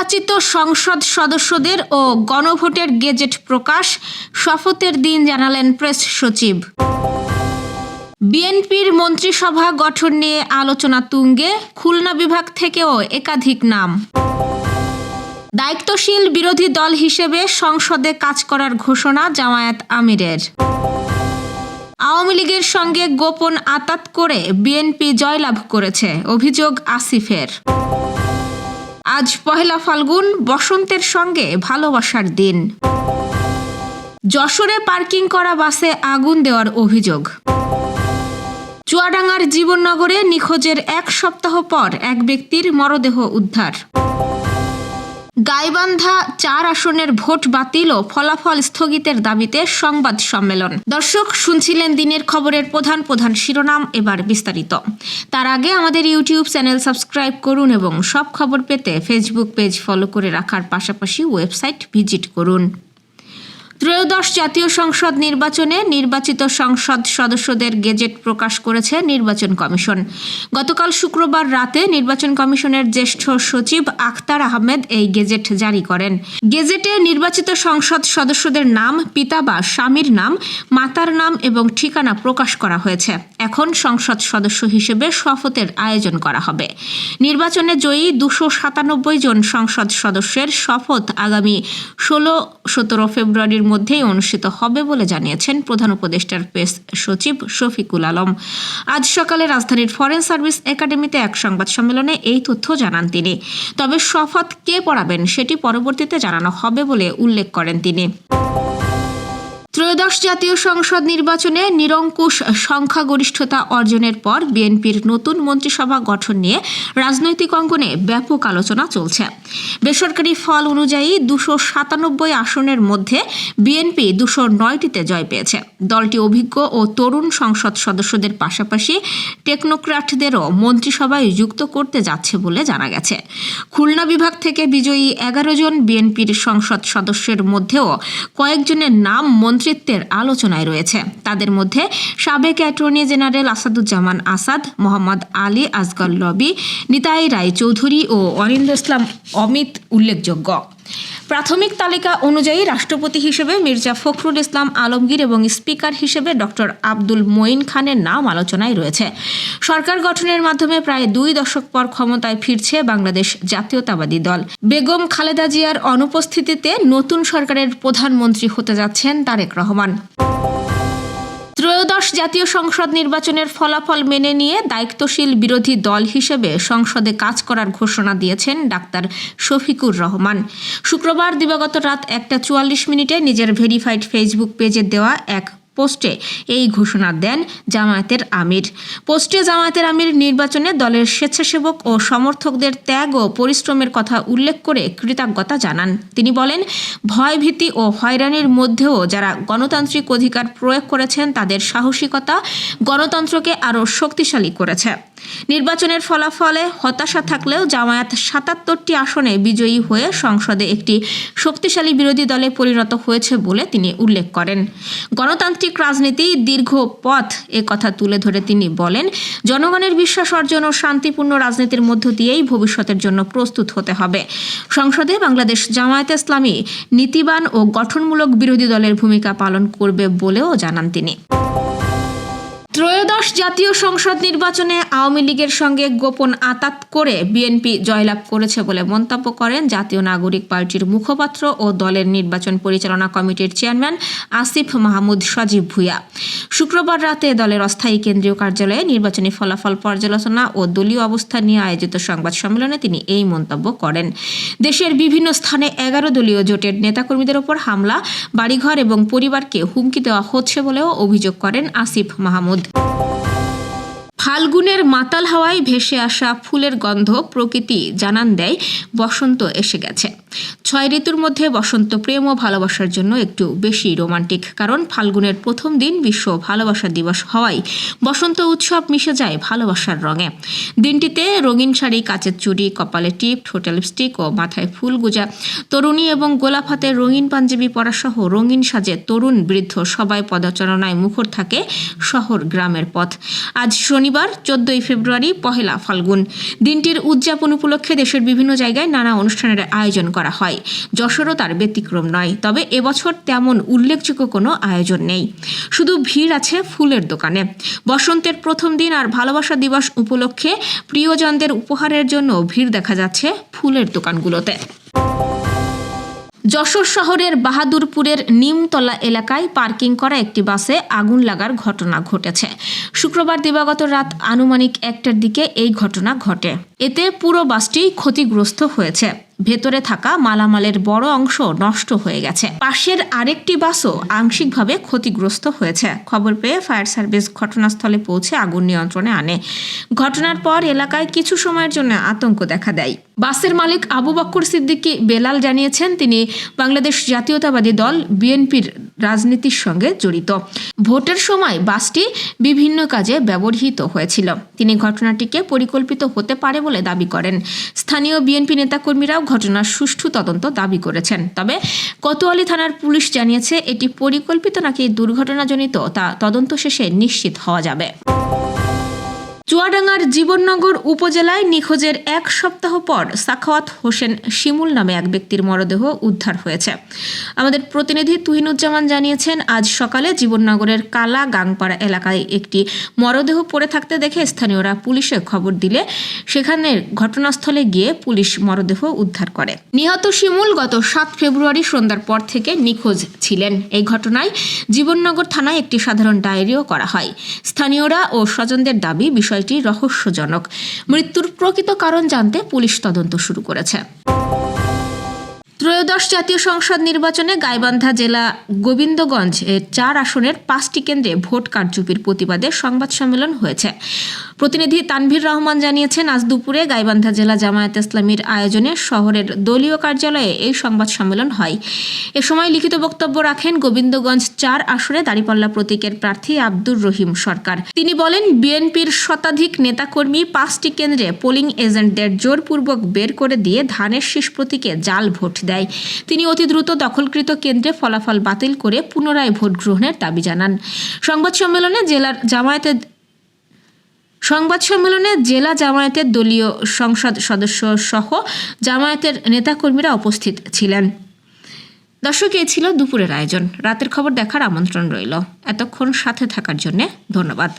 নির্বাচিত সংসদ সদস্যদের ও গণভোটের গেজেট প্রকাশ শপথের দিন জানালেন প্রেস সচিব। বিএনপির মন্ত্রিসভা গঠন নিয়ে আলোচনা তুঙ্গে, খুলনা বিভাগ থেকেও একাধিক নাম। দায়িত্বশীল বিরোধী দল হিসেবে সংসদে কাজ করার ঘোষণা জামায়াত আমিরের। আওয়ামী লীগের সঙ্গে গোপন আতাত করে বিএনপি জয়লাভ করেছে, অভিযোগ আসিফের। আজ পহেলা ফাল্গুন, বসন্তের সঙ্গে ভালোবাসার দিন। যশোরে পার্কিং করা বাসে আগুন দেওয়ার অভিযোগ। চুয়াডাঙ্গার জীবননগরে নিখোঁজের এক সপ্তাহ পর এক ব্যক্তির মরদেহ উদ্ধার। গাইবান্ধা চার আসনের ভোট বাতিল ও ফলাফল স্থগিতের দাবিতে সংবাদ সম্মেলন। দর্শক, শুনছিলেন দিনের খবরের প্রধান প্রধান শিরোনাম, এবার বিস্তারিত। তার আগে আমাদের ইউটিউব চ্যানেল সাবস্ক্রাইব করুন এবং সব খবর পেতে ফেসবুক পেজ ফলো করে রাখার পাশাপাশি ওয়েবসাইট ভিজিট করুন। ত্রয়োদশ জাতীয় সংসদ নির্বাচনে নির্বাচিত সংসদ সদস্যদের গেজেট প্রকাশ করেছে নির্বাচন কমিশন। গতকাল শুক্রবার রাতে নির্বাচন কমিশনের জ্যেষ্ঠ সচিব আখতার আহমেদ এই গেজেট জারি করেন। গেজেটে নির্বাচিত সংসদ সদস্যদের নাম, পিতা বা স্বামীর নাম, মাতার নাম এবং ঠিকানা প্রকাশ করা হয়েছে। এখন সংসদ সদস্য হিসেবে শপথের আয়োজন করা হবে। নির্বাচনে জয়ী দুশো সাতানব্বই জন সংসদ সদস্যের শপথ আগামী ষোলো সতেরো ফেব্রুয়ারির মধ্যেই অনুষ্ঠিত হবে বলে জানিয়েছেন প্রধান উপদেষ্টার প্রেস সচিব শফিকুল আলম। আজ সকালে রাজধানীর ফরেন সার্ভিস একাডেমিতে এক সংবাদ সম্মেলনে এই তথ্য জানান তিনি। তবে শপথ কে পড়াবেন সেটি পরবর্তীতে জানানো হবে বলে উল্লেখ করেন তিনি। ত্রয়োদশ জাতীয় সংসদ নির্বাচনে নিরঙ্কুশ সংখ্যাগরিষ্ঠতা অর্জনের পর বিএনপির নতুন মন্ত্রিসভা গঠন নিয়ে রাজনৈতিক অঙ্গনে ব্যাপক আলোচনা চলছে। বেসরকারি ফল অনুযায়ী দুশো সাতানব্বই আসনের মধ্যে বিএনপি দুশো নয়টিতে জয় পেয়েছে। দলটি অভিজ্ঞ ও তরুণ সংসদ সদস্যদের পাশাপাশি টেকনোক্র্যাটদেরও মন্ত্রিসভায় যুক্ত করতে যাচ্ছে বলে জানা গেছে। খুলনা বিভাগ থেকে বিজয়ী এগারো জন বিএনপির সংসদ সদস্যের মধ্যেও কয়েকজনের নাম মন্ত্রিত্বের আলোচনায় রয়েছে। তাদের মধ্যে সাবেক attorney general Asaduzzaman Asad, Mohammad Ali Azgar lobby Nitai Roy Chowdhury ও অরিন্দ ইসলাম অমিত উল্লেখযোগ্য। প্রাথমিক তালিকা অনুযায়ী রাষ্ট্রপতি হিসেবে মির্জা ফখরুল ইসলাম আলমগীর এবং স্পিকার হিসেবে ডক্টর আব্দুল মঈন খানের নাম আলোচনায় রয়েছে। সরকার গঠনের মাধ্যমে প্রায় দুই দশক পর ক্ষমতায় ফিরছে বাংলাদেশ জাতীয়তাবাদী দল। বেগম খালেদা জিয়ার অনুপস্থিতিতে নতুন সরকারের প্রধানমন্ত্রী হতে যাচ্ছেন তারেক রহমান। ত্রয়োদশ জাতীয় সংসদ নির্বাচনের ফলাফল মেনে নিয়ে দায়িত্বশীল বিরোধী দল হিসেবে সংসদে কাজ করার ঘোষণা দিয়েছেন ডাক্তার শফিকুর রহমান। শুক্রবার দিবাগত রাত একটা চুয়াল্লিশ মিনিটে নিজের ভেরিফাইড ফেসবুক পেজে দেওয়া এক পোস্টে এই ঘোষণা দেন জামায়াতের আমির। পোস্টে জামায়াতের আমির নির্বাচনে দলের স্বেচ্ছাসেবক ও সমর্থকদের ত্যাগ ও পরিশ্রমের কথা উল্লেখ করে কৃতজ্ঞতা জানান। তিনি বলেন, ভয়ভীতি ও হয়রানির মধ্যেও যারা গণতান্ত্রিক অধিকার প্রয়োগ করেছেন, তাদের সাহসিকতা গণতন্ত্রকে আরও শক্তিশালী করেছে। নির্বাচনের ফলাফলে হতাশা থাকলেও জামায়াত সাতাত্তরটি আসনে বিজয়ী হয়ে সংসদে একটি শক্তিশালী বিরোধী দলে পরিণত হয়েছে বলে তিনি উল্লেখ করেন। গণতান্ত্রিক রাজনীতি দীর্ঘ পথ এ কথা তুলে ধরে তিনি বলেন, জনগণের বিশ্বাস অর্জন ও শান্তিপূর্ণ রাজনীতির মধ্য দিয়েই ভবিষ্যতের জন্য প্রস্তুত হতে হবে। সংসদে বাংলাদেশ জামায়াত ইসলামী নীতিবান ও গঠনমূলক বিরোধী দলের ভূমিকা পালন করবে বলেও জানান তিনি। ত্রয়োদশ জাতীয় সংসদ নির্বাচনে আওয়ামী লীগের সঙ্গে গোপন আতাত করে বিএনপি জয়লাভ করেছে বলে মন্তব্য করেন জাতীয় নাগরিক পার্টির মুখপাত্র ও দলের নির্বাচন পরিচালনা কমিটির চেয়ারম্যান আসিফ মাহমুদ সজীব ভুইয়া। শুক্রবার রাতে দলের অস্থায়ী কেন্দ্রীয় কার্যালয়ে নির্বাচনী ফলাফল পর্যালোচনা ও দলীয় অবস্থা নিয়ে আয়োজিত সংবাদ সম্মেলনে তিনি এই মন্তব্য করেন। দেশের বিভিন্ন স্থানে এগারো দলীয় জোটের নেতাকর্মীদের ওপর হামলা, বাড়িঘর এবং পরিবারকে হুমকি দেওয়া হচ্ছে বলেও অভিযোগ করেন আসিফ মাহমুদ। ফাল্গুনের মাতাল হাওয়ায় ভেসে আসা ফুলের গন্ধ প্রকৃতি জানান দেয় বসন্ত এসে গেছে। ছয় ঋতুর মধ্যে বসন্ত প্রেম ও ভালোবাসার জন্য একটু বেশি রোমান্টিক, কারণ ফাল্গুনের প্রথম দিন বিশ্ব ভালোবাসা দিবস হওয়ায় বসন্ত উৎসব মিশে যায় ভালোবাসার রঙে। দিনটিতে রঙিন শাড়ি, কাচের চুড়ি, কপালে টিপ, ঠোঁটে লিপস্টিক ও মাথায় ফুল গুজা। তরুণী এবং গোলাপ হাতে রঙিন পাঞ্জাবি পরা সহ রঙিন সাজে তরুণ বৃদ্ধ সবাই পদচারণায় মুখর থাকে শহর গ্রামের পথ। আজ শনিবার, চোদ্দই ফেব্রুয়ারি, পহেলা ফাল্গুন। দিনটির উদযাপন উপলক্ষে দেশের বিভিন্ন জায়গায় নানা অনুষ্ঠানের আয়োজন করা হয়। যশোরও তার ব্যতিক্রম নয়। তবে এবছর তেমন উল্লেখযোগ্য কোনো আয়োজন নেই। শুধু ভিড় আছে ফুলের দোকানে। বসন্তের প্রথম দিন আর ভালোবাসা দিবস উপলক্ষে প্রিয়জনদের উপহারের জন্য ভিড় দেখা যাচ্ছে ফুলের দোকানগুলোতে। যশোর শহরের বাহাদুরপুরের নিমতলা এলাকায় পার্কিং করা একটি বাসে আগুন লাগার ঘটনা ঘটেছে। শুক্রবার দিবাগত রাত আনুমানিক একটার দিকে এই ঘটনা ঘটে। এতে পুরো বাসটি ক্ষতিগ্রস্ত হয়েছে। ভেতরে থাকা মালামালের বড় অংশ নষ্ট হয়ে গেছে। পাশের আরেকটি বাসও আংশিকভাবে ক্ষতিগ্রস্ত হয়েছে। খবর পেয়ে ফায়ার সার্ভিস ঘটনাস্থলে পৌঁছে আগুন নিয়ন্ত্রণে আনে। ঘটনার পর এলাকায় কিছু সময়ের জন্য আতঙ্ক দেখা দেয়। বাসের মালিক আবু বক্কর সিদ্দিকী বেলাল জানিয়েছেন, তিনি বাংলাদেশ জাতীয়তাবাদী দল বিএনপির রাজনীতির সঙ্গে জড়িত। ভোটের সময় বাসটি বিভিন্ন কাজে ব্যবহৃত হয়েছিল। তিনি ঘটনাটিকে পরিকল্পিত হতে পারে বলে দাবি করেন। স্থানীয় বিএনপি নেতাকর্মীরাও ঘটনার সুষ্ঠু তদন্ত দাবি করেছেন। তবে কোতোয়ালি থানার পুলিশ জানিয়েছে, এটি পরিকল্পিত নাকি দুর্ঘটনাজনিত তা তদন্ত শেষে নিশ্চিত হওয়া যাবে। চুয়াডাঙ্গার জীবননগর উপজেলায় নিখোঁজের এক সপ্তাহ পর সাখাওয়াত হোসেন শিমুল নামে এক ব্যক্তির মরদেহ উদ্ধার হয়েছে। আমাদের প্রতিনিধি তুহিনুজ্জামান জানিয়েছেন, আজ সকালে জীবননগরের কালা গাংপাড়া এলাকায় একটি মরদেহ পড়ে থাকতে দেখে স্থানীয়রা পুলিশে খবর দিলে সেখানে ঘটনাস্থলে গিয়ে পুলিশ মরদেহ উদ্ধার করে। নিহত শিমুল গত সাত ফেব্রুয়ারি সন্ধ্যার পর থেকে নিখোঁজ ছিলেন। এই ঘটনায় জীবননগর থানায় একটি সাধারণ ডায়েরিও করা হয়। স্থানীয়রা ও স্বজনদের দাবি বিষয়টি রহস্যজনক। মৃত্যুর প্রকৃত কারণ জানতে পুলিশ তদন্ত শুরু করেছে। ত্রয়োদশ জাতীয় সংসদ নির্বাচনে গাইবান্ধা জেলা গোবিন্দগঞ্জ এর চার আসনের পাঁচটি কেন্দ্রে ভোট কারচুপির প্রতিবাদে সংবাদ সম্মেলন হয়েছে। প্রতিনিধি তানভীর রহমান জানিয়েছেন, আজ দুপুরে গাইবান্ধা জেলা জামায়াত ইসলামীর আয়োজনে শহরের দলীয় কার্যালয়ে এই সংবাদ সম্মেলন হয়। এ সময় লিখিত বক্তব্য রাখেন গোবিন্দগঞ্জ চার আসনে দাঁড়িপাল্লা প্রতীকের প্রার্থী আব্দুর রহিম সরকার। তিনি বলেন, বিএনপির শতাধিক নেতাকর্মী পাঁচটি কেন্দ্রে পোলিং এজেন্টদের জোরপূর্বক বের করে দিয়ে ধানের শীষ প্রতীকে জাল ভোট দেয়। তিনি অতি দ্রুত দখলকৃত কেন্দ্রে ফলাফল বাতিল করে পুনরায় ভোট গ্রহণের দাবি জানান। সংবাদ সম্মেলনে জেলার জামায়াতের সংবাদ সম্মেলনে জেলা জামায়াতের দলীয় সংসদ সদস্য সহ জামায়াতের নেতাকর্মীরা উপস্থিত ছিলেন। দর্শক, এ ছিল দুপুরের আয়োজন। রাতের খবর দেখার আমন্ত্রণ রইল। এতক্ষণ সাথে থাকার জন্যে ধন্যবাদ।